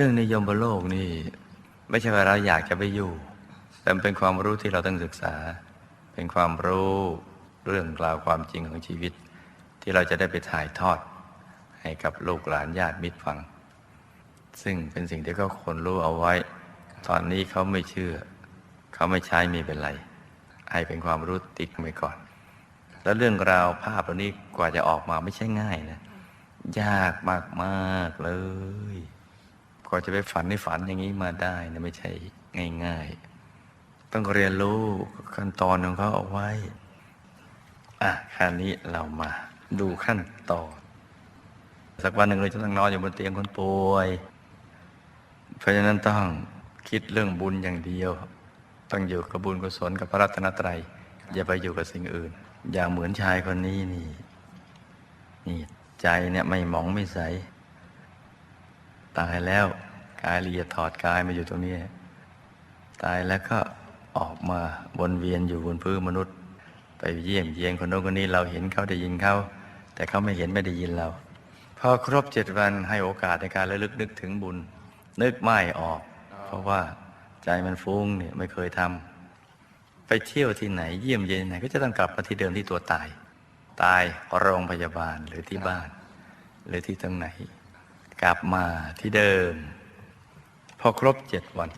เรื่องนิยมบนโลกนี่ ไม่ใช่ว่าเราอยากจะไปอยู่ แต่เป็นความรู้ที่เราต้องศึกษา เป็นความรู้เรื่องราวความจริงของชีวิต ที่เราจะได้ไปถ่ายทอด ให้กับลูกหลานญาติมิตรฟัง ซึ่งเป็นสิ่งที่เขาควรรู้เอาไว้ ตอนนี้เขาไม่เชื่อ เขาไม่ใช้ม่เป็นไร ให้เป็นความรู้ติดไว้ก่อน แล้วเรื่องราวภาพเหล่านี้กว่าจะออกมาไม่ใช่ง่ายนะยากมากๆเลย กว่าจะไปฝันในฝันอย่างนี้มาได้นะไม่ใช่ง่าย ๆ ต้องเรียนรู้ขั้นตอนของเขาเอาไว้ อะคราวนี้เรามาดูขั้นตอน สักวันหนึ่งเราจะต้องนอนอยู่บนเตียงคนป่วย เพราะฉะนั้นต้องคิดเรื่องบุญอย่างเดียว ต้องอยู่กับบุญกุศลกับพระรัตนตรัย อย่าไปอยู่กับสิ่งอื่น อย่าเหมือนชายคนนี้นี่ นี่ใจเนี่ยไม่หมองไม่ใส ตายแล้วกายละเอียดถอดกายมาอยู่ตรงนี้ ตายแล้วก็ออกมาวนเวียนอยู่บนพื้นมนุษย์ ไปเยี่ยมเยียนคนโน้นคนนี้เราเห็นเขาได้ยินเขาแต่เขาไม่เห็นไม่ได้ยินเรา พอครบเจ็ดวันให้โอกาสในการระลึกนึกถึงบุญ นึกไม่ออก เพราะว่าใจมันฟุ้งเนี่ยไม่เคยทำไปเที่ยวที่ไหนเยี่ยมเยียนไหนก็จะต้องกลับมาที่เดิมที่ตัวตาย ตายโรงพยาบาลหรือที่บ้าน หรือที่ตรงไหน กลับมาที่เดิม พอครบเจ็ดวัน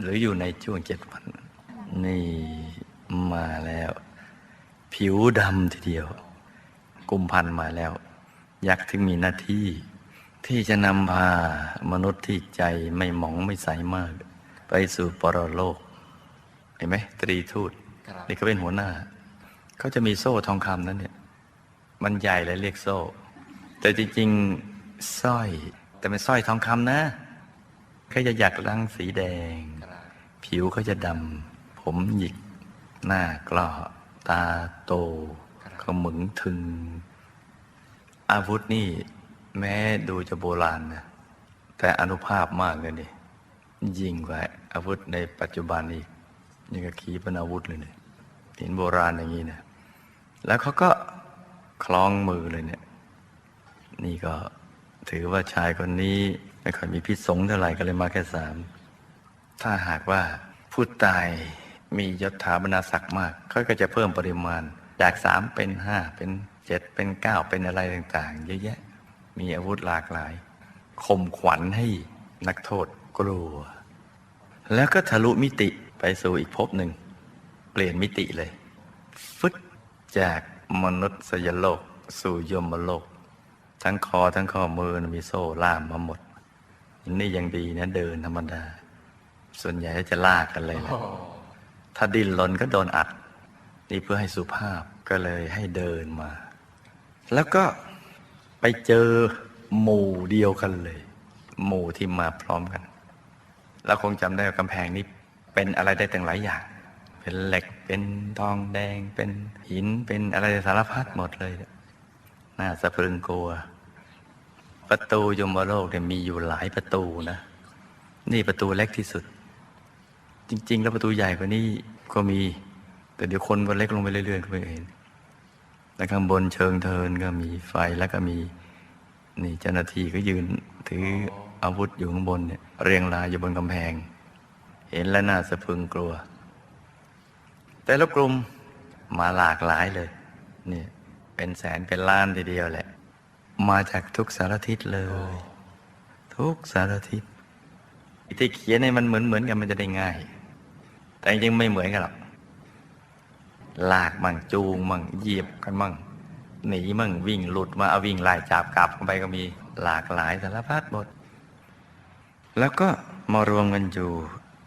หรืออยู่ในช่วงเจ็ดวัน นี่มาแล้ว ผิวดำทีเดียว กุมพันธ์มาแล้ว ยักษ์ที่มีหน้าที่ที่จะนำพามนุษย์ที่ใจไม่หมองไม่ใสมาก ไปสู่ปรโลก เห็นไหมตรีทูตครับนี่ก็เป็นหัวหน้า เขาจะมีโซ่ทองคำนั้นเนี่ย มันใหญ่เลยเรียกโซ่ แต่จริง ๆ สร้อย แต่เป็นสร้อยทองคำนะเขาจะหยักลังสีแดง ผิวเขาจะดำ ผมหยิก หน้ากล้อตาโตเขาหมึงถึง อาวุธนี่ แม้ดูจะโบราณนะ แต่อนุภาพมากเลยนี่ ยิ่งกว่าอาวุธในปัจจุบันอีกนี่ก็ขีปนาวุธเลยเนี่ยเห็นโบราณอย่างนี้นะ แล้วเขาก็คล้องมือเลยเนี่ย นี่ก็ ถือว่าชายคนนี้ไม่ค่อยมีพิษสงเท่าไหร่ก็เลยมาแค่สามถ้าหากว่าผู้ตายมียศถาบรรดาศักดิ์มากเขาก็จะเพิ่มปริมาณ จากสามเป็นห้าเป็นเจ็ดเป็นเก้าเป็นอะไรต่างๆ เยอะแยะ มีอาวุธหลากหลายข่มขวัญให้นักโทษกลัว แล้วก็ทะลุมิติไปสู่อีกภพหนึ่ง เปลี่ยนมิติเลย ฟึดจากมนุษยโลก สู่ยมโลก ทั้งคอทั้งข้อมือนะมีโซ่ล่ามมาหมด นี่ยังดีนะเดินธรรมดา ส่วนใหญ่จะลากกันเลยแหละถ้าดิ้นรนก็โดนอัด นี่เพื่อให้สุภาพก็เลยให้เดินมา แล้วก็ไปเจอหมู่เดียวกันเลย หมู่ที่มาพร้อมกันเราคงจำได้ว่ากำแพงนี้เป็นอะไรได้ตั้งหลายอย่าง เป็นเหล็กเป็นทองแดง เป็นหินเป็นอะไรสารพัดหมดเลยน่าสะพรึงกลัว ประตูยมโลกเนี่ยมีอยู่หลายประตูนะ นี่ประตูเล็กที่สุด จริง ๆ แล้วประตูใหญ่กว่านี้ก็มี แต่เดี๋ยวคนก็เล็กลงไปเรื่อยๆก็ไม่เห็นแล้วข้างบนเชิงเทินก็มีไฟแล้วก็มีนี่เจ้าหน้าที่ก็ยืนถืออาวุธอยู่ข้างบนเนี่ยเรียงรายอยู่บนกำแพง เห็นแล้วน่าสะพึงกลัว แต่ละกลุ่มมาหลากหลายเลย เนี่ยเป็นแสนเป็นล้านทีเดียวแหละ มาจากทุกสารทิศเลย ทุกสารทิศที่เขียนในมันเหมือนเหมือนกันมันจะได้ง่าย แต่จริงๆไม่เหมือนกันหรอกลากมั่งจูงมั่งเหยียบกันมั่งหนีมั่งวิ่งหลุดมาเอาวิ่งไล่จับกลับกันไปก็มีหลากหลายสารพัดหมดแล้วก็มารวมกันอยู่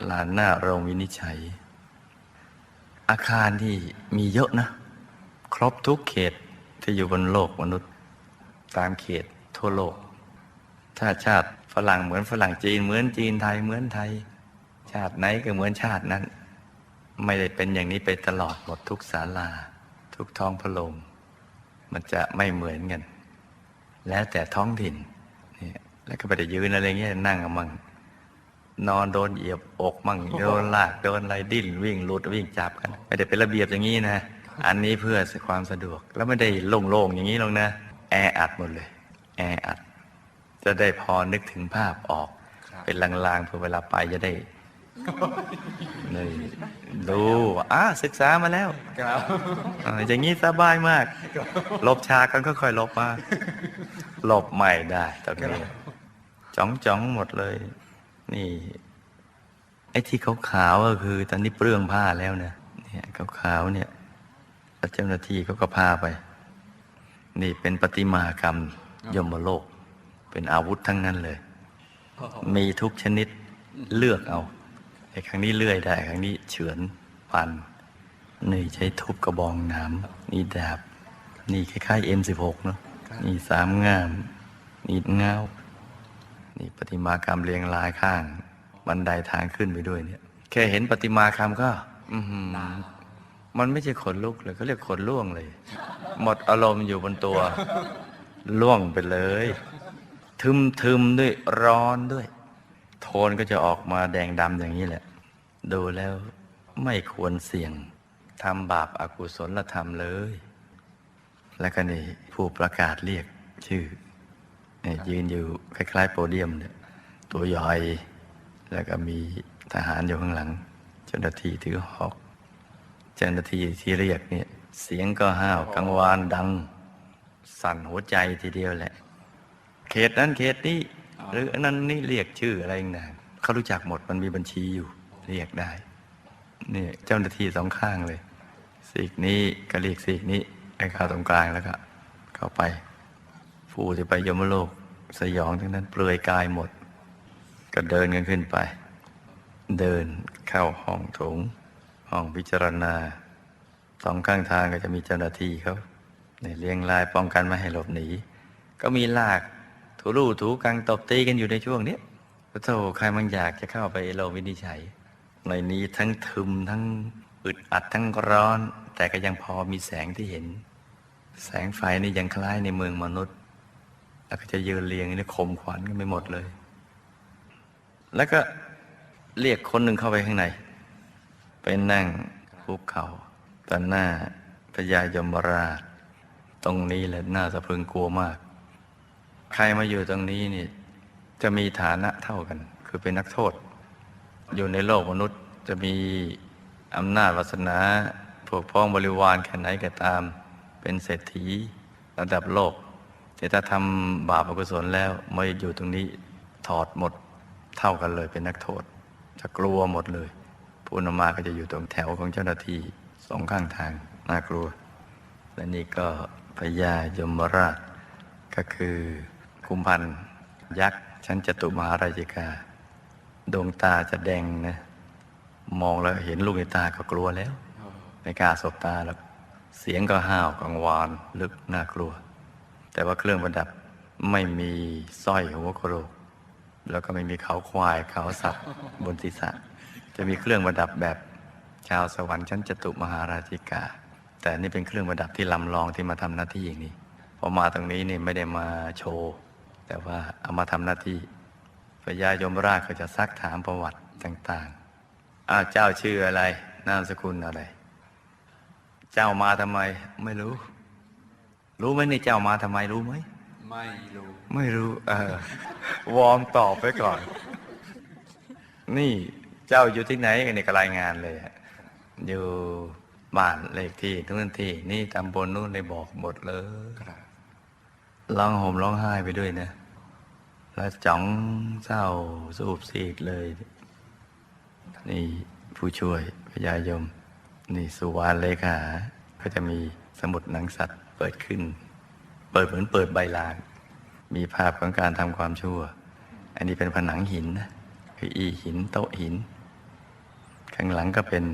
ลานหน้าโรงวินิจฉัย อาคารที่มีเยอะนะ ครบทุกเขตที่อยู่บนโลกมนุษย์ ตามเขตทั่วโลก ถ้าชาติฝรั่งเหมือนฝรั่งจีน เหมือนจีนไทยเหมือนไทย ชาติไหนก็เหมือนชาตินั้น ไม่ได้เป็นอย่างนี้ไปตลอดหมดทุกศาลา ทุกท้องพระโรงมันจะไม่เหมือนกัน แล้วแต่ท้องถิ่นเนี่ยแล้วก็ไปได้ยืนอะไรเงี้ยนั่งกับมั่งนอนโดนเหยียบอกมั่งโดนลากโดนอะไรดิ้นวิ่งหลุดวิ่งจับกัน ไม่ได้เป็นระเบียบอย่างนี้นะ อันนี้เพื่อความสะดวกแล้วไม่ได้โล่งๆอย่างนี้หรอกนะ แออัดหมดเลย แออัด จะได้พอนึกถึงภาพออก เป็นลางๆเพื่อเวลาไปจะได้นี่รู้ว่าอะศึกษามาแล้วครับอ่าอย่างนี้สบายมากหลบฉากกันก็ค่อยหลบมาหลบไม่ได้ตอนนี้จ้องจ้องๆหมดเลย นี่ไอ้ที่ขาวๆก็คือ ตอนนี้เปลื้องผ้าแล้วเนี่ยเนี่ยขาวๆเนี่ยแล้วเจ้าหน้าที่เขาก็พาไป นี่เป็นประติมากรรมยมโลก เป็นอาวุธทั้งนั้นเลย มีทุกชนิดเลือกเอาไอ้ครั้งนี้เลื่อยได้ครั้งนี้เฉือนฟันนี่ใช้ทุบกระบองน้ำนี่ดาบ นี่คล้ายๆ M16 เนาะนี่สามงาม นี่เงานี่ประติมากรรมเรียงรายข้าง บันไดทางขึ้นไปด้วยเนี่ย แค่เห็นประติมากรรมก็ อือหือ มันไม่ใช่ขนลุกเลยเขาเรียกขนล่วงเลย หมดอารมณ์อยู่บนตัว ล่วงไปเลย ทึมทึมๆด้วยร้อนด้วย โทนก็จะออกมาแดงดำอย่างนี้แหละ ดูแล้วไม่ควรเสี่ยงทำบาปอากุศลธรรมเลย แล้วก็นี่ผู้ประกาศเรียกชื่อยืนอยู่คล้ายๆ โปเดียมเนี่ยตัวใหญ่แล้วก็มีทหารอยู่ข้างหลัง เจ้าหน้าที่ถือหอก เจ้าหน้าที่ที่เรียกเนี่ย เสียงก็ห้าวกังวานดัง สั่นหัวใจทีเดียวแหละ เขตนั้นเขตนี้หรืออันนั้นนี่เรียกชื่ออะไรต่างๆเขารู้จักหมดมันมีบัญชีอยู่ เรียกได้นี่เจ้าหน้าที่สองข้างเลยสีกนี้ก็เรียกสีกนี้ไอ้ข้าตรงกลางแล้วก็ เข้าไป ผู้ที่ไปยมโลกสยองทั้งนั้นเปลือยกายหมด ก็เดินกันขึ้นไป เดินเข้าห้องโถง ห้องพิจารณาสองข้างทางก็จะมีเจ้าหน้าที่เขาในเลี้ยงลายป้องกันไม่ให้หลบหนี ก็มีลากถูรูถูกังตบตีกันอยู่ในช่วงนี้พระโธใครมันอยากจะเข้าไปโลกวินิจฉัย ในนี้ทั้งทึมทั้งอึดอัดทั้งร้อน แต่ก็ยังพอมีแสงที่เห็น แสงไฟนี่ยังคล้ายในเมืองมนุษย์ แล้วก็จะยืนเรียงนี่คมขวัญกันไปหมดเลย แล้วก็เรียกคนหนึ่งเข้าไปข้างใน นั่งคุกเข่าต่อหน้าพญายมราช ตรงนี้แหละน่าสะพรึงกลัวมาก ใครมาอยู่ตรงนี้นี่จะมีฐานะเท่ากัน คือเป็นนักโทษ อยู่ในโลกมนุษย์จะมีอำนาจวาสนาพวกพ้องบริวารแค่ไหนก็ตาม เป็นเศรษฐีระดับโลก แต่ถ้าทำบาปอกุศลแล้วมาอยู่ตรงนี้ถอดหมดเท่ากันเลยเป็นนักโทษ จะกลัวหมดเลย ผู้นำมาก็จะอยู่ตรงแถวของเจ้าหน้าที่สองข้างทางน่ากลัว และนี่ก็พญายมราช ก็คือคุมพันยักษ์ชั้นจตุมหาราชิกา ดวงตาจะแดงนะ มองแล้วเห็นลูกในตาก็กลัวแล้วไม่กล้าสบตาแล้วเสียงก็ห้าวกังวานลึกน่ากลัว แต่ว่าเครื่องประดับไม่มีสร้อยหัวกระโหลก แล้วก็ไม่มีเขาควายเขาสัตว์บนศีรษะ จะมีเครื่องประดับแบบชาวสวรรค์ชั้นจตุมหาราชิกา แต่นี่เป็นเครื่องประดับที่ลำลองที่มาทำหน้าที่อย่างนี้พอมาตรงนี้นี่ไม่ได้มาโชว์ แต่ว่าเอามาทำหน้าที่พญายมราชก็จะซักถามประวัติต่างๆอ้าวเจ้าชื่ออะไร นามสกุลอะไร เจ้ามาทำไม ไม่รู้ รู้ไหมนี่เจ้ามาทำไมรู้ไหมไม่รู้ ไม่รู้ เออ วอร์มตอบไปก่อน นี่ เจ้าอยู่ที่ไหนกันเนี่ยก็รายงานเลยอะอยู่บ้านเลขที่นู่นที่ นี่ตำบลนู่นเลยบอกหมดเลยครับร้องห่มร้องไห้ไปด้วยนะแล้วจ้องเศร้าสูบซีดเลย นี่ผู้ช่วยพญายม นี่สุวรรณเลขาก็จะมีสมุดหนังสัตว์เปิดขึ้น เปิดเหมือนเปิดใบลานมีภาพของการทำความชั่ว อันนี้เป็นผนังหินนะคืออีหินโต๊ะหิน ข้างหลังก็เป็น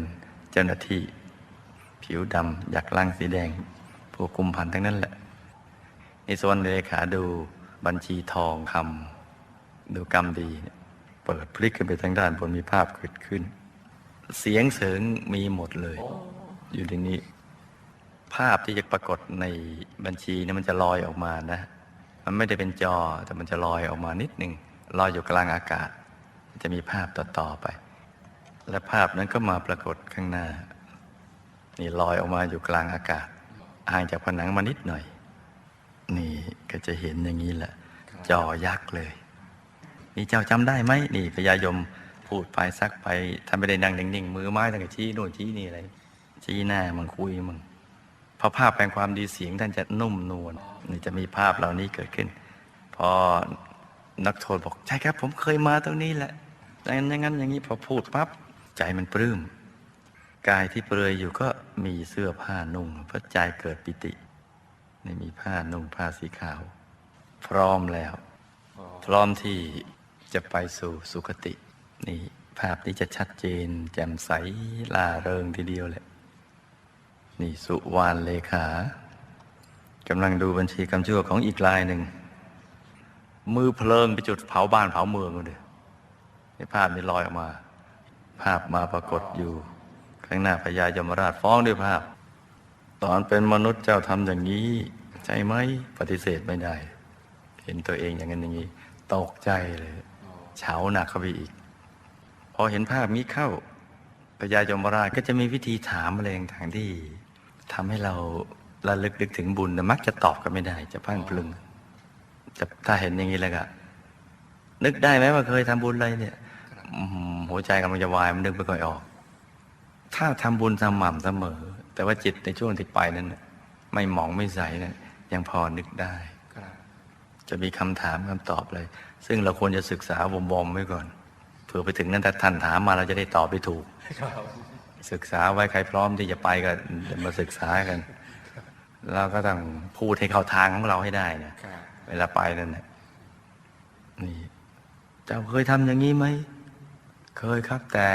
เจ้าหน้าที่ ผิวดำยักล่างสีแดงพวกกุมพันทั้งนั้นแหละในส่วนเลขาดูบัญชีทองคำดูกรรมดี เปิดพลิกขึ้นไปทางด้านบนมีภาพเกิดขึ้น เสียงเสริงมีหมดเลย อยู่ในนี้ ภาพที่จะปรากฏในบัญชีนี่มันจะลอยออกมานะ มันไม่ได้เป็นจอแต่มันจะลอยออกมานิดหนึ่งลอยอยู่กลางอากาศ จะมีภาพต่อๆไป และภาพนั้นก็มาปรากฏข้างหน้า นี่ลอยออกมาอยู่กลางอากาศห่างจากผนังมานิดหน่อย นี่ก็จะเห็นอย่างนี้แหละจอยักษ์เลย นี่เจ้าจำได้ไหมนี่พญายมพูดไปซักไปท่านไม่ได้นั่งนิ่งๆมือไม้ตั้งแต่ชี้โน่นชี้นี่อะไรชี้หน้ามึงคุยมึงพอภาพแปลงความดีเสียงท่านจะนุ่มนวลนี่จะมีภาพเหล่านี้เกิดขึ้น พอนักโทษบอกใช่ครับ ผมเคยมาตรงนี้แหละอย่างนั้นอย่างนั้นอย่างนี้พอพูดปั๊บ ใจมันปลื้มกายที่เปลือยอยู่ก็มีเสื้อผ้านุ่งเพราะใจเกิดปิตินี่มีผ้านุ่งผ้าสีขาว พร้อมแล้ว พร้อมที่จะไปสู่สุคติ นี่ภาพนี้จะชัดเจน แจ่มใสล่าเริงทีเดียวแหละ นี่สุวานเลขากำลังดูบัญชีกำชั่วของอีกรายหนึ่ง มือเพลิงไปจุดเผาบ้านเผาเมืองเลยในภาพนี้ลอยออกมา ภาพมาปรากฏอยู่ ข้างหน้าพญายมราชฟ้องด้วยภาพ ตอนเป็นมนุษย์เจ้าทำอย่างนี้ ใช่ไหมปฏิเสธไม่ได้ เห็นตัวเองอย่างนั้นอย่างนี้ ตกใจเลยเฉาหนักเข้าไปอีก พอเห็นภาพนี้เข้าพญายมราชก็จะมีวิธีถามอะไรต่างที่ทำให้เราระลึกนึกถึงบุญแต่มักจะตอบกันไม่ได้ จะพังพลึงจะถ้าเห็นอย่างนี้แล้วก็นึกได้ไหมว่าเคยทำบุญอะไรเนี่ย หือหัวใจกำลังจะวายมันนึกไม่ค่อยออก ถ้าทำบุญสม่ำเสมอ แต่ว่าจิตในช่วงที่ไปนั้นน่ะไม่หมองไม่ใสนะยังพอนึกได้ครับจะมีคำถามคำตอบเลย ซึ่งเราควรจะศึกษาวมบอมๆไว้ก่อนเผื่อไปถึงนั้นถ้าท่านถามมาเราจะได้ตอบได้ถูกครับศึกษาไว้ใครพร้อมที่จะไปก็จะมาศึกษากันเราก็ต้องพูดให้เข้าทางของเราให้ได้เนี่ยครับเวลาไปนั่นแหละนี่เจ้าเคยทำอย่างนี้ไหม เคยครับแต่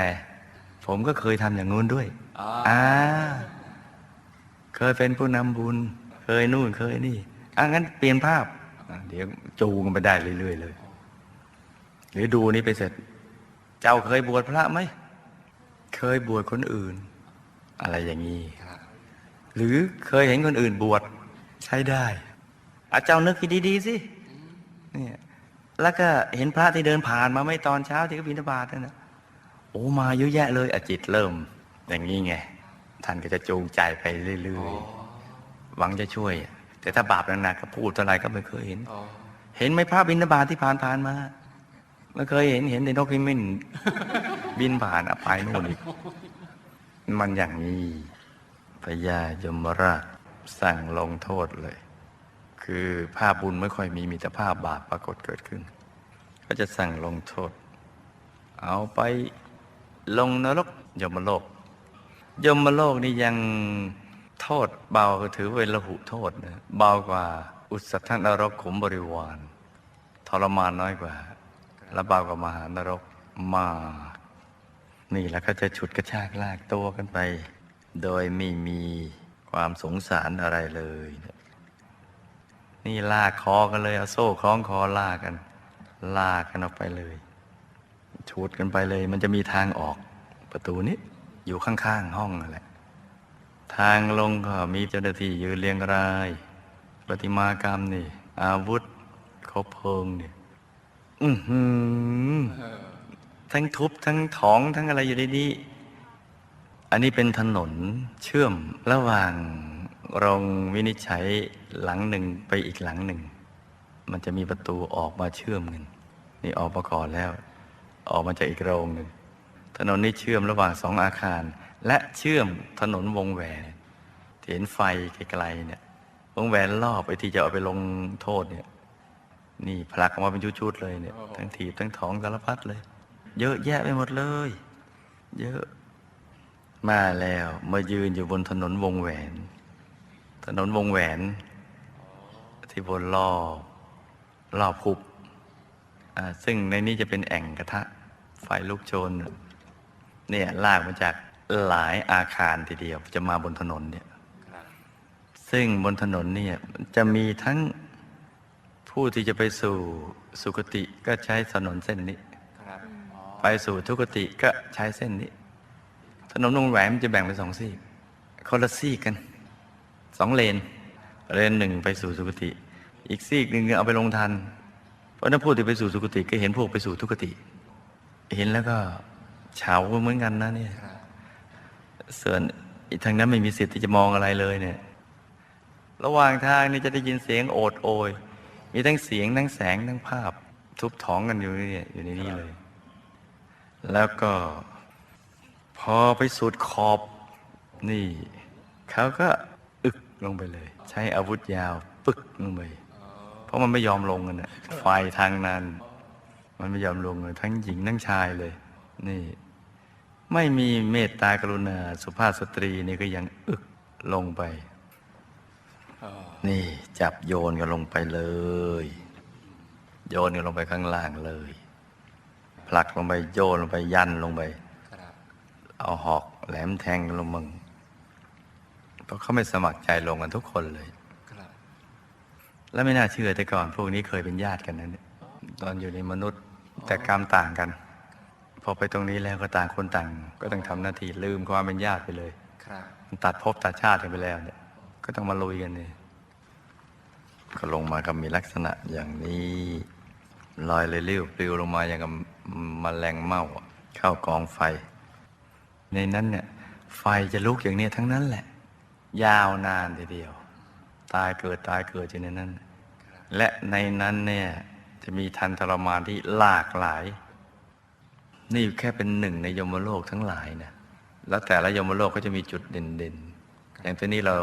ผมก็เคยทำอย่างงู้นด้วยอ่าอ่าเคยเป็นผู้นำบุญ เคยนู่นเคยนี่อะงั้นเปลี่ยนภาพอะเดี๋ยวจูงกันไปได้เรื่อยๆเลย หรือดูนี่ไปเสร็จ เจ้าเคยบวชพระไหม เคยบวชคนอื่น อะไรอย่างนี้ครับหรือเคยเห็นคนอื่นบวชใช้ได้อาเจ้านึกให้ดีๆสิเนี่ยแล้วก็เห็นพระที่เดินผ่านมาไม่ตอนเช้าที่ก็บิณฑบาตนั่นนะ โอ้มาเยอะแยะเลยอะจิตเริ่ม อย่างนี้ไงท่านก็จะจูงใจไปเรื่อยๆหวังจะช่วย แต่ถ้าบาปหนักๆก็พูดเท่าไหร่ก็ไม่เคยเห็นอ๋อเห็นไหมพระบิณฑบาตที่ผ่านผ่านๆมาไม่เคยเห็นเห็นแต่นกพิมินบินผ่านอะไปนู่นอีกมันอย่างนี้พญายมราชสั่งลงโทษเลย คือภาพบุญไม่ค่อยมีมีแต่ภาพบาปปรากฏเกิดขึ้น ก็จะสั่งลงโทษ เอาไป ลงนรกยมโลกยมโลกนี่ยังโทษเบาถือเป็นละหุโทษนะเบากว่าอุสัทธนรกขุมบริวารทรมานน้อยกว่า และเบากว่ามหานรกมากนี่แล้วก็จะฉุดกระชากลากตัวกันไป โดยไม่มีความสงสารอะไรเลย นี่ลากคอกันเลยเอาโซ่คล้องคอลากกัน ลากกันออกไปเลย ฉุดกันไปเลย มันจะมีทางออกประตูนี้อยู่ข้างๆห้องนั่นแหละ ทางลงก็มีเจ้าหน้าที่ยืนเรียงรายประติมากรรมนี่ อาวุธคบเพลิงนี่อือหือทั้งทุบทั้งถองทั้งอะไรอยู่ในนี้อันนี้เป็นถนนเชื่อมระหว่างโรงวินิจฉัยหลังหนึ่งไปอีกหลังหนึ่ง มันจะมีประตูออกมาเชื่อมกันนี่ออกมาก่อนแล้ว ออกมาจากอีกโรงหนึ่งถนนนี้เชื่อมระหว่างสองอาคาร และเชื่อมถนนวงแหวนที่เห็นไฟไกลๆเนี่ยวงแหวนรอบไอ้ที่จะเอาไปลงโทษเนี่ย นี่ผลักออกมาเป็นชุดๆเลยเนี่ย ทั้งถีบทั้งถองสารพัดเลย เยอะแยะไปหมดเลย เยอะ มาแล้วมายืนอยู่บนถนนวงแหวน ถนนวงแหวน ที่บนรอบรอบคุบอ่าซึ่งในนี้จะเป็นแอ่งกระทะ ไฟลุกโชน เนี่ยลากมาจากหลายอาคารทีเดียว จะมาบนถนนเนี่ยซึ่งบนถนนเนี่ยจะมีทั้งผู้ที่จะไปสู่สุคติก็ใช้ถนนเส้นนี้ไปสู่ทุกติก็ใช้เส้นนี้ ถนนวงแหวนมันจะแบ่งเป็นสองซีกคนละซีกกันสองเลน เลนหนึ่งไปสู่สุคติ อีกซีกหนึ่งเอาไปลงทัน เพราะนั้นผู้ที่ไปสู่สุคติก็เห็นพวกไปสู่ทุกติ เห็นแล้วก็เฉาเหมือนกันนะเนี่ยครับส่วนอีกทางนั้นไม่มีสิทธิ์ที่จะมองอะไรเลยเนี่ย ระหว่างทางนี่จะได้ยินเสียงโอดโอย มีทั้งเสียงทั้งแสงทั้งภาพ ทุบท้องกันอยู่เนี่ยอยู่ในนี้เลย แล้วก็ พอไปสุดขอบนี่ เขาก็อึกลงไปเลย ใช้อาวุธยาว ปึกลงไปเพราะมันไม่ยอมลงกันนะไฟทางนั้น มันไม่ยอมลงเลยทั้งหญิงทั้งชายเลย นี่ ไม่มีเมตตากรุณาสุภาพสตรีนี่ก็ยังอึกลงไป นี่จับโยนกันลงไปเลย โยนกันลงไปข้างล่างเลย ผลักลงไปโยนลงไปยันลงไปครับเอาหอกแหลมแทงลงมึงเพราะเขาไม่สมัครใจลงกันทุกคนเลยครับแล้วไม่น่าเชื่อแต่ก่อน พวกนี้เคยเป็นญาติกันนะเนี่ยตอนอยู่ในมนุษย์ แต่กรรมต่างกัน พอไปตรงนี้แล้วก็ต่างคนต่าง ก็ต้องทำหน้าที่ลืมความเป็นญาติไปเลยครับมันตัดภพตัดชาติกันไปแล้วเนี่ย ก็ต้องมาลุยกันเนี่ยก็ลงมาก็มีลักษณะอย่างนี้ลอยเลยลิ้วปลิวลงมาอย่างกับมแมลงเม่าอะเข้ากองไฟ ในนั้นเนี่ย ไฟจะลุกอย่างเนี้ยทั้งนั้นแหละ ยาวนานทีเดียว ตายเกิดตายเกิดอยู่ในนั้น และในนั้นเนี่ย จะมีทันทรมานที่หลากหลาย นี่แค่เป็นหนึ่งในยมโลกทั้งหลายนะแล้วแต่ละยมโลกก็จะมีจุดเด่นๆ อย่างตัวนี้เรา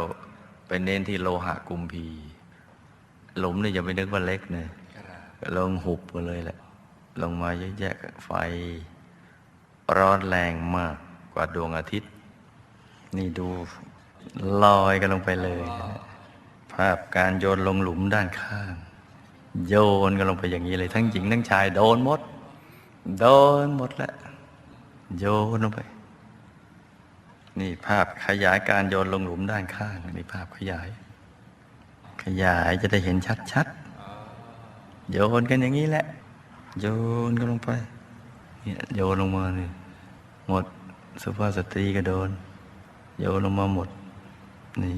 ไปเน้นที่โลหะกุมพีหลุมนี่อย่าไปนึกว่าเล็กเนะลงหุบไปเลยแหละ ลงมาเยอะแยะไฟ ร้อนแรงมากกว่าดวงอาทิตย์ นี่ดูลอยกันลงไปเลย ภาพการโยนลงหลุมด้านข้าง โยนกันลงไปอย่างนี้เลย ทั้งหญิงทั้งชายโดนหมด โดนหมดแล้วโยนลงไป นี่ภาพขยายการโยนลงหลุมด้านข้างนี่ภาพขยาย ขยายจะได้เห็นชัดๆโยนกันอย่างนี้แหละ โยนกันลงไปเนี่ยโยนลงมานี่หมดสุภาพสตรีก็โดน โยนลงมาหมด นี่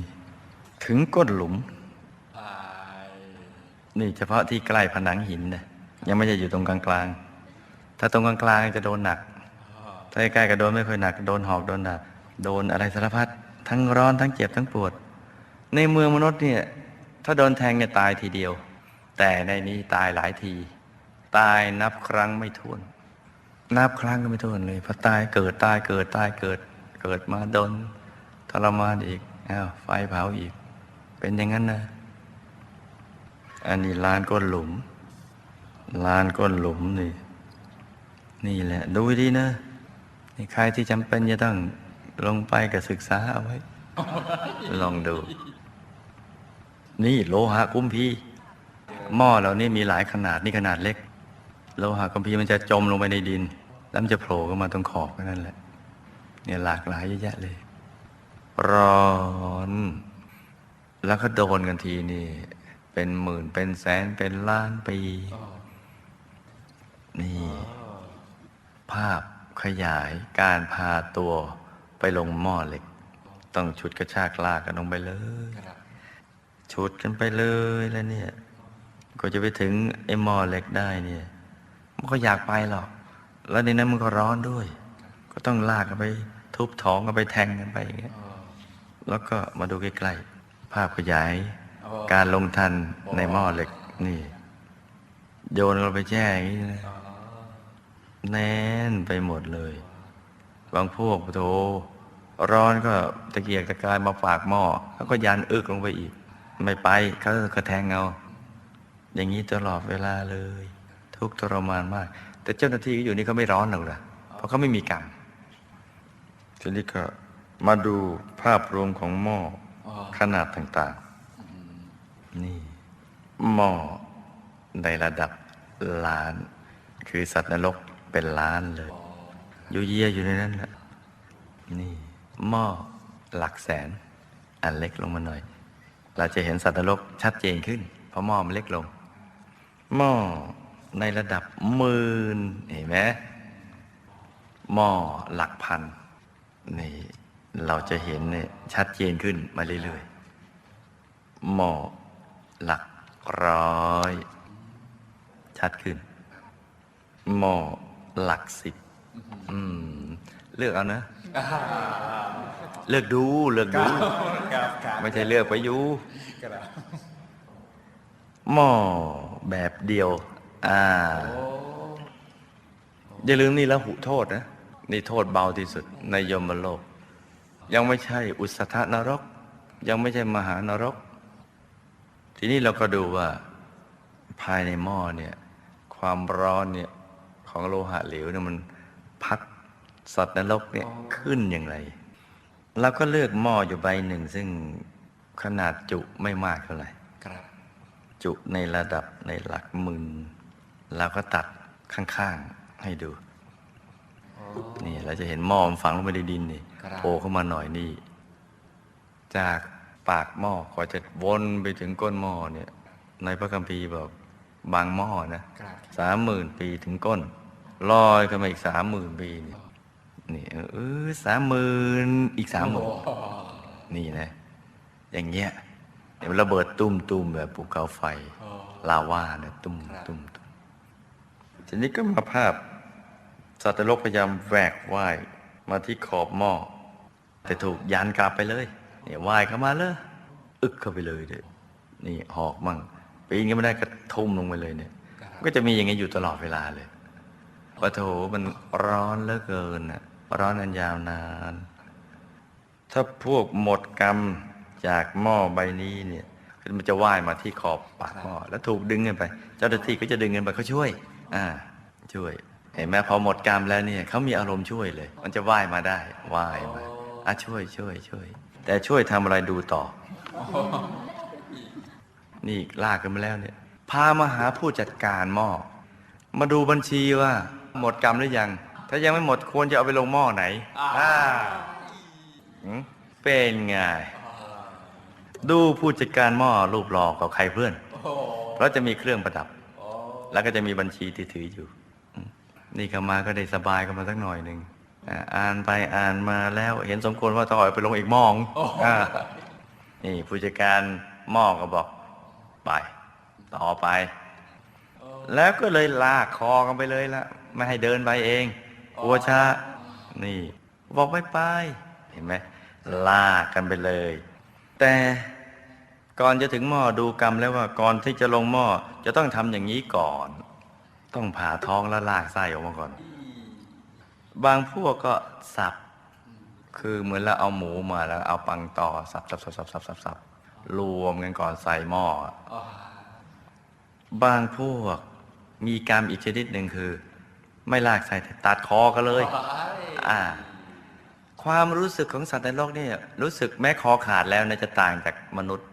ถึงก้นหลุม นี่เฉพาะที่ใกล้ผนังหินนะยังไม่ใช่อยู่ตรงกลางๆ ถ้าตรงกลางๆจะโดนหนัก ถ้าใกล้ๆก็โดนไม่ค่อยหนัก โดนหอกโดนดาบโดนอะไรสารพัดทั้งร้อนทั้งเจ็บทั้งปวด ในเมืองมนุษย์เนี่ยถ้าโดนแทงเนี่ยตายทีเดียว แต่ในนี้ตายหลายที ตายนับครั้งไม่ถ้วน นับครั้งก็ไม่ถ้วนเลยพอตายเกิดตายเกิดตายเกิดเกิดมาโดนทรมานอีกอ้าวไฟเผาอีก เป็นอย่างนั้นนะ อันนี้ลานก้นหลุม ลานก้นหลุมนี่ นี่แหละ ดูดีนะนี่ใครที่จำเป็นจะต้องลงไปกับศึกษาเอาไว้ ลองดู นี่โลหะกุ้มพีหม้อเหล่านี้มีหลายขนาดนี่ขนาดเล็ก โลหะกุ้มพีมันจะจมลงไปในดิน แล้วมันจะโผล่ขึ้นมาตรงขอบนั้นแหละ เนี่ยหลากหลายเยอะแยะเลย ร้อน แล้วก็โดนกันทีนี่ เป็นหมื่นเป็นแสนเป็นล้านปี นี่ ภาพขยายการพาตัวไปลงหม้อเหล็ก ต้องฉุดกระชากลากกันลงไปเลยครับฉุดกันไปเลยแล้วเนี่ย ก็จะไปถึงไอ้หม้อเหล็กได้เนี่ย มันก็อยากไปหรอก แล้วในนั้นมันก็ร้อนด้วย ก็ต้องลากกันไป ทุบท้องกันไปแทงกันไปอย่างเงี้ยแล้วก็มาดูใกล้ๆภาพขยาย การลงทันในหม้อเหล็กนี่ โยนเราไปแช่อย่างนี้นะแน่นไปหมดเลย บางพวกโถร้อนก็ตะเกียกตะกายมาฝากหม้อเขาก็ยันอึกลงไปอีก ไม่ไปเขาก็แทงเอาอย่างนี้ตลอดเวลาเลย ทุกข์ทรมานมาก แต่เจ้าหน้าที่ก็อยู่นี่เขาไม่ร้อนหรอกนะเพราะเขาไม่มีกรรมทีนี้ก็มาดูภาพรวมของหม้อขนาดต่างๆ นี่หม้อในระดับล้าน คือสัตว์นรกเป็นล้านเลย อยู่เยี่ยอยู่ในนั้นแหละนี่หม้อหลักแสน อันเล็กลงมาหน่อย เราจะเห็นสัตว์นรกชัดเจนขึ้น เพราะหม้อมันเล็กลง หม้อในระดับหมื่นเห็นไหมหม้อหลักพันนี่เราจะเห็นเนี่ยชัดเจนขึ้นมาเรื่อยๆหม้อ หลักร้อย ชัดขึ้น หม้อหลักสิบอืม เลือกเอานะ เลือกดูเลือกดูครับครับไม่ใช่เลือกไปอยู่ครับหม้อแบบเดียว อ่า อย่าลืมนี่ละหุโทษนะ นี่โทษเบาที่สุด ในยมโลก ยังไม่ใช่อุสธนรก ยังไม่ใช่มหานรก ทีนี้เราก็ดูว่าภายในหม้อเนี่ย ความร้อนเนี่ยของโลหะเหลวเนี่ยมันพัดสัตว์นรกเนี่ยขึ้นอย่างไรเราก็เลือกหม้ออยู่ใบหนึ่ง ซึ่งขนาดจุไม่มากเท่าไหร่ครับจุในระดับในหลักหมื่นเราก็ตัดข้างๆให้ดูนี่เราจะเห็นหม้อมันฝังลงไปในดินนี่ครับโผล่เข้ามาหน่อยนี่ จาก ปากหม้อกว่าจะวนไปถึงก้นหม้อเนี่ยในพระคัมภีร์บอกบางหม้อนะครับสามหมื่นปีถึงก้นลอยขึ้นมาอีกสามหมื่นปีนี่นี่เออสามหมื่นอีกสามหมื่นนี่นะ อย่างเงี้ยเดี๋ยวมันระเบิดตุ้มตุ้มๆแบบภูเขาไฟลาวาเนี่ยตุ้มตุ้มตุ้มทีนี้ก็มาภาพสัตว์นรกพยายามแหวกว่ายมาที่ขอบหม้อแต่ถูกยันกลับไปเลย เนี่ยว่ายเข้ามาเลยอึกเข้าไปเลยเด้อนี่หอกมั่งปีนก็ไม่ได้กระทุ่มลงไปเลยเนี่ย ก็จะมีอย่างนี้อยู่ตลอดเวลาเลยปะโถมันร้อนเหลือเกินน่ะร้อนอันยาวนาน ถ้าพวกหมดกรรมจากหม้อใบนี้เนี่ยมันจะว่ายมาที่ขอบปากหม้อแล้วถูกดึงกันไป เจ้าหน้าที่ก็จะดึงกันไปเขาช่วย อ่า ช่วย เห็นไหมพอหมดกรรมแล้วเนี่ยเขามีอารมณ์ช่วยเลย มันจะว่ายมาได้ว่ายมาอะช่วยช่วยช่วย แต่ช่วยทำอะไรดูต่อ นี่ลากกันมาแล้วเนี่ย พามาหาผู้จัดการหม้อ มาดูบัญชีว่า หมดกรรมหรือยัง ถ้ายังไม่หมดควรจะเอาไปลงหม้อไหน อ่าหืมเป็นไง ดูผู้จัดการหม้อรูปหล่อกับใครเพื่อนเพราะจะมีเครื่องประดับ แล้วก็จะมีบัญชีที่ถืออยู่อืมนี่เข้ามาก็ได้สบายกันมาสักหน่อยหนึ่งอ่า อ่านไปอ่านมาแล้วเห็นสมควรว่าต้องเอาไปลงอีกหม้องอ่านี่ผู้จัดการหม้อก็บอก ไป ต่อไป แล้วก็เลยลากคอกันไปเลยละไม่ให้เดินไปเองกลัวช้านี่บอกไม่ไปเห็นไหมลากกันไปเลย แต่ก่อนจะถึงหม้อดูกรรมแล้วว่าก่อนที่จะลงหม้อจะต้องทำอย่างนี้ก่อน ต้องผ่าท้องแล้วลากไส้ออกมาก่อน บางพวกก็สับ คือเหมือนเราเอาหมูมาแล้วเอาปังต่อสับสับสับสับสับสับสับรวมกันก่อนใส่หม้อ บางพวกมีกรรมอีกชนิดหนึ่งคือ ไม่ลากใส่แต่ตัดคอกันเลย อ่า ความรู้สึกของสัตว์ในโลกเนี่ยรู้สึกแม้คอขาดแล้วเนะจะต่างจากมนุษย์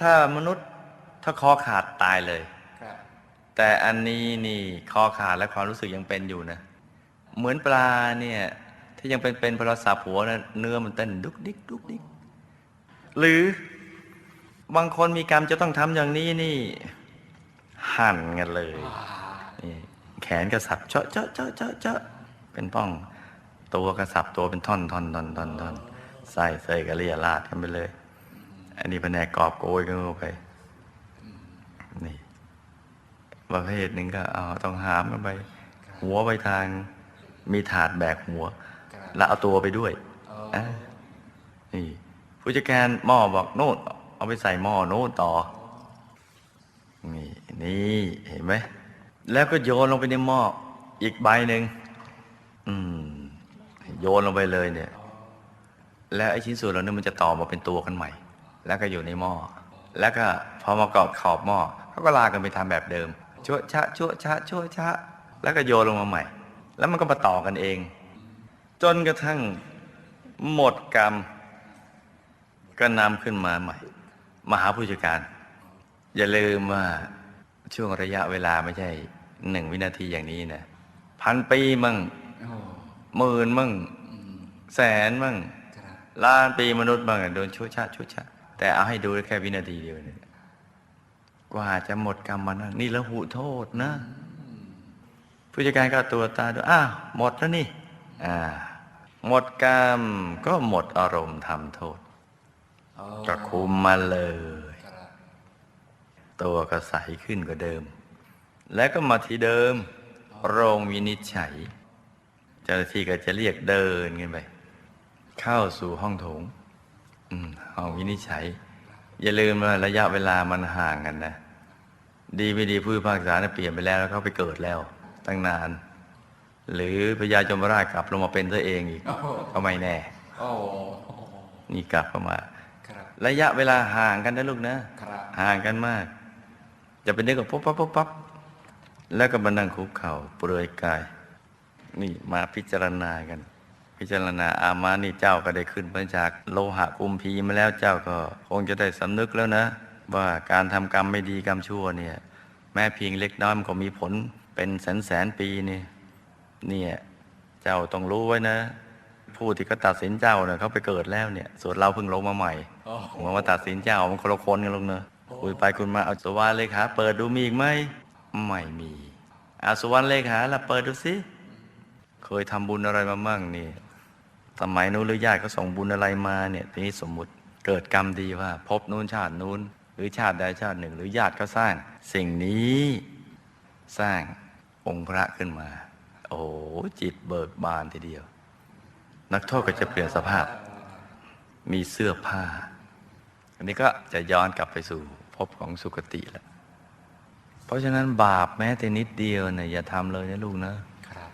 ถ้ามนุษย์ถ้าคอขาดตายเลยครับแต่อันนี้นี่คอขาดและความรู้สึกยังเป็นอยู่นะ เหมือนปลาเนี่ยที่ยังเป็นเป็นพลสับหัวนะเนื้อมันเต้นดุกดิกดุกดิกหรือบางคนมีกรรมจะต้องทำอย่างนี้นี่ หั่นกันเลยนี่แขนกระสับเจาะเจาะเจาะเจาะเจาะเป็นป้อง ตัวกระสับตัวเป็นท่อนท่อนท่อนท่อนท่อนใส่เสยกระเลียราดกันไปเลย อันนี้แผนกกอบโกยกันเข้าไปนี่ประเภทหนึ่งก็เอาต้องหามกันไป หัวไปทาง มีถาดแบกหัวแล้วเอาตัวไปด้วยอะนี่ผู้จัดการหม้อบอกโน่นเอาไปใส่หม้อโน่นต่อ นี่นี่เห็นไหมแล้วก็โยนลงไปในหม้ออีกใบหนึ่งอืม โยนลงไปเลยเนี่ย แล้วไอ้ชิ้นส่วนเหล่านี้มันจะต่อมาเป็นตัวกันใหม่ แล้วก็อยู่ในหม้อแล้วก็พอมากรอบขอบหม้อเขาก็ลากกันไปทำแบบเดิมชั่วชะชั่วชะชั่วชะ แล้วก็โยนลงมาใหม่ แล้วมันก็มาต่อกันเอง จนกระทั่งหมดกรรมก็นำขึ้นมาใหม่ มหาผู้จัดการ อย่าลืมว่าช่วงระยะเวลาไม่ใช่หนึ่งวินาทีอย่างนี้นะพันปีมั่งหมื่นมั่งแสนมั่งล้านปีมนุษย์บ้างโดนชั่วชาชั่วชาแต่เอาให้ดูแค่วินาทีเดียวเนี่ยกว่าจะหมดกรรมมานั่นนี่ละหุโทษนะ ผู้จัดการก็ตัวตาดูอ้าวหมดแล้วนี่อ่าหมดกรรมก็หมดอารมณ์ทำโทษก็คุมมาเลย ตัวก็ใสขึ้นกว่าเดิม แล้วก็มาที่เดิม โรงวินิจฉัย เจ้าหน้าที่ก็จะเรียกเดินกันไป เข้าสู่ห้องโถงอืมห้องวินิจฉัย อย่าลืมว่าระยะเวลามันห่างกันนะ ดีไม่ดีผู้พิพากษาเนี่ยเปลี่ยนไปแล้วแล้วเขาไปเกิดแล้ว ตั้งนาน หรือพญายมราชกลับลงมาเป็นตัวเองอีกโอ้โหก็ไม่แน่โอ้โหนี่กลับเข้ามาครับระยะเวลาห่างกันนะลูกนะครับห่างกันมาก จะเป็นเด็กกับปุ๊บปั๊บปุ๊บปั๊บแล้วก็มานั่งคุกเข่าเปลือยกาย นี่มาพิจารณากัน พิจารณาอามานี่เจ้าก็ได้ขึ้นมาจากโลหะกุมพีมาแล้วเจ้าก็คงจะได้สำนึกแล้วนะ ว่าการทำกรรมไม่ดีกรรมชั่วเนี่ย แม้เพียงเล็กน้อยมันก็มีผล เป็นแสนแสนๆปีนี่เนี่ยเจ้าต้องรู้ไว้นะ ผู้ที่เขาตัดสินเจ้าเนี่ยเขาไปเกิดแล้วเนี่ย ส่วนเราเพิ่งลงมาใหม่โอ้โหผมว่าตัดสินเจ้ามันคนละคนกันลงเนอะคุยไปคุยมาเอาสุวรรณเลขาเปิดดูมีอีกไหมไม่มีเอาสุวรรณเลขาละเปิดดูสิเคยทำบุญอะไรมามั่งนี่สมัยนู้นหรือญาติเขาส่งบุญอะไรมาเนี่ยทีนี้สมมุติเกิดกรรมดีว่า พบนู้นชาตินู้น หรือชาติใดชาติหนึ่ง หรือญาติเขาสร้าง สิ่งนี้สร้าง องค์พระขึ้นมา โอ้โหจิตเบิกบานทีเดียว นักโทษก็จะเปลี่ยนสภาพ มีเสื้อผ้า อันนี้ก็จะย้อนกลับไปสู่ภพของสุคติแล้วเพราะฉะนั้นบาปแม้แต่นิดเดียวเนี่ยอย่าทำเลยนะลูกนะครับ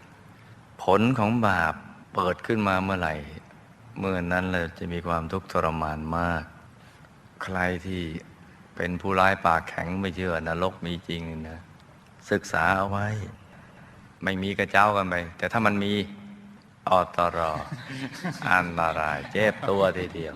ผลของบาปเปิดขึ้นมาเมื่อไหร่ เมื่อนั้นเราจะมีความทุกข์ทรมานมาก ใครที่เป็นผู้ร้ายปากแข็งไม่เชื่อนรกมีจริงนี่นะศึกษาเอาไว้ ไม่มีกระเจ้ากันไปแต่ถ้ามันมีอตรออันตรายเจ็บตัวทีเดียว